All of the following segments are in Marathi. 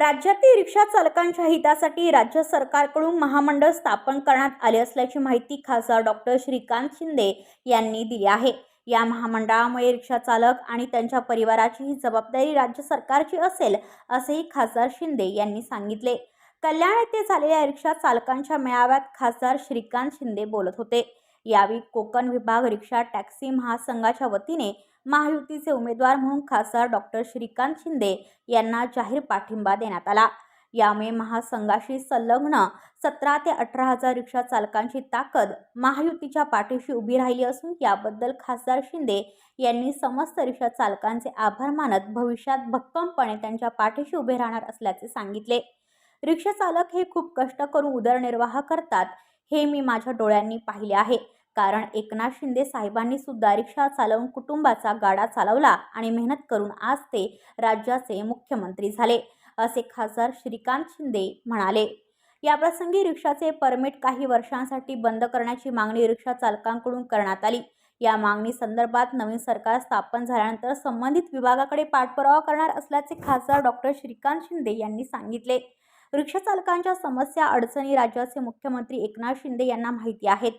राज्यातील रिक्षा चालकांच्या हितासाठी राज्य सरकारकडून महामंडळ स्थापन करण्यात आले असल्याची माहिती खासदार डॉक्टर श्रीकांत शिंदे यांनी दिली आहे. या महामंडळामुळे रिक्षा चालक आणि त्यांच्या परिवाराची ही जबाबदारी राज्य सरकारची असेल असेही खासदार शिंदे यांनी सांगितले. कल्याण येथे झालेल्या रिक्षा चालकांच्या मेळाव्यात खासदार श्रीकांत शिंदे बोलत होते. यावेळी कोकण विभाग रिक्षा टॅक्सी महासंघाच्या वतीने महायुतीचे उमेदवार म्हणून खासदार डॉक्टर श्रीकांत शिंदे यांना जाहीर पाठिंबा देण्यात आला. यामुळे महासंघाशी संलग्न सतरा ते अठरा हजार रिक्षा चालकांची ताकद महायुतीच्या पाठीशी उभी राहिली असून याबद्दल खासदार शिंदे यांनी समस्त रिक्षा चालकांचे आभार मानत भविष्यात भक्कमपणे त्यांच्या पाठीशी उभे राहणार असल्याचे सांगितले. रिक्षाचालक हे खूप कष्ट करून उदरनिर्वाह करतात. हे मी माझ्या डोळ्यांनी पाहिले आहे. कारण एकनाथ शिंदे साहेबांनी सुद्धा रिक्षा चालवून कुटुंबाचा गाडा चालवला आणि मेहनत करून आज ते राज्याचे मुख्यमंत्री झाले असे खासदार श्रीकांत शिंदे म्हणाले. याप्रसंगी रिक्षाचे परमिट काही वर्षांसाठी बंद करण्याची मागणी रिक्षा चालकांकडून करण्यात आली. या मागणी संदर्भात नवीन सरकार स्थापन झाल्यानंतर संबंधित विभागाकडे पाठपुरावा करणार असल्याचे खासदार डॉक्टर श्रीकांत शिंदे यांनी सांगितले. रिक्षाचालकांच्या समस्या अडचणी राज्याचे मुख्यमंत्री एकनाथ शिंदे यांना माहिती आहेत.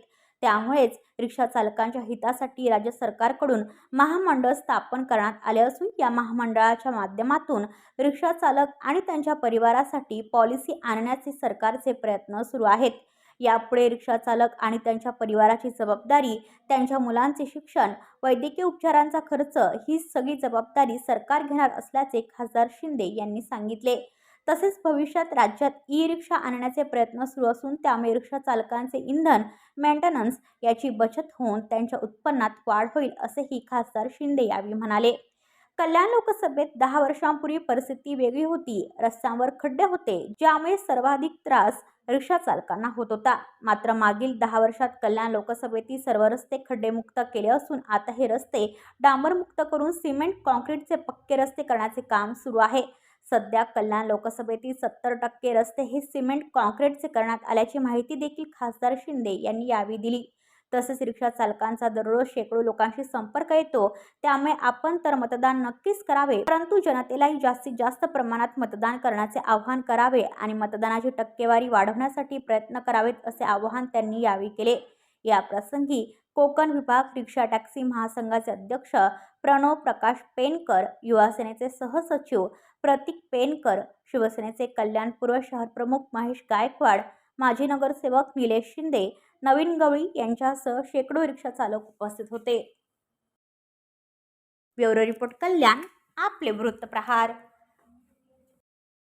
त्यामुळेच रिक्षाचालकांच्या हितासाठी राज्य सरकारकडून महामंडळ स्थापन करण्यात आले असून या महामंडळाच्या माध्यमातून रिक्षाचालक आणि त्यांच्या परिवारासाठी पॉलिसी आणण्याचे सरकारचे प्रयत्न सुरू आहेत. यापुढे रिक्षाचालक आणि त्यांच्या परिवाराची जबाबदारी त्यांच्या मुलांचे शिक्षण वैद्यकीय उपचारांचा खर्च ही सगळी जबाबदारी सरकार घेणार असल्याचे खासदार शिंदे यांनी सांगितले. तसेच भविष्यात राज्यात ई रिक्षा आणण्याचे प्रयत्न सुरू असून त्यामुळे रिक्षा चालकांचे इंधन मेंटेनन्स याची बचत होऊन त्यांच्या उत्पन्नात वाढ होईल असेही खासदार शिंदे यावेळी म्हणाले. कल्याण लोकसभेत दहा वर्षांपूर्वी परिस्थिती वेगळी होती. रस्त्यांवर खड्डे होते ज्यामुळे सर्वाधिक त्रास रिक्षा चालकांना होत होता. मात्र मागील दहा वर्षात कल्याण लोकसभेतील सर्व रस्ते खड्डेमुक्त केले असून आता हे रस्ते डांबरमुक्त करून सिमेंट कॉन्क्रीटचे पक्के रस्ते करण्याचे काम सुरू आहे. सध्या कल्याण लोकसभेतील सत्तर टक्के रस्ते हे सिमेंट कॉन्क्रीटचे करण्यात आल्याची माहिती देखील खासदार शिंदे यांनी यावेळी दिली. तसेच रिक्षा चालकांचा दररोज शेकडो लोकांशी संपर्क येतो त्यामुळे आपण तर मतदान नक्कीच करावे परंतु जनतेलाही जास्तीत जास्त प्रमाणात मतदान करण्याचे आवाहन करावे आणि मतदानाची टक्केवारी वाढवण्यासाठी प्रयत्न करावेत असे आवाहन त्यांनी यावेळी केले. या प्रसंगी कोकण विभाग रिक्षा टॅक्सी महासंघाचे अध्यक्ष प्रणव प्रकाश पेनकर युवासेनेचे सहसचिव प्रतीक पेनकर शिवसेनेचे कल्याणपूर्व शहर प्रमुख महेश गायकवाड माजी नगरसेवक निलेश शिंदे नवीन गवळी यांच्यासह शेकडो रिक्षा चालक उपस्थित होते. ब्युरो रिपोर्ट कल्याण आपले वृत्तप्रहार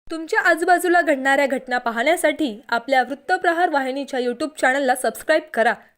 तुमच्या आजूबाजूला घडणाऱ्या घटना पाहण्यासाठी आपल्या वृत्तप्रहार वाहिनीच्या यूट्यूब चॅनलला सबस्क्राईब करा.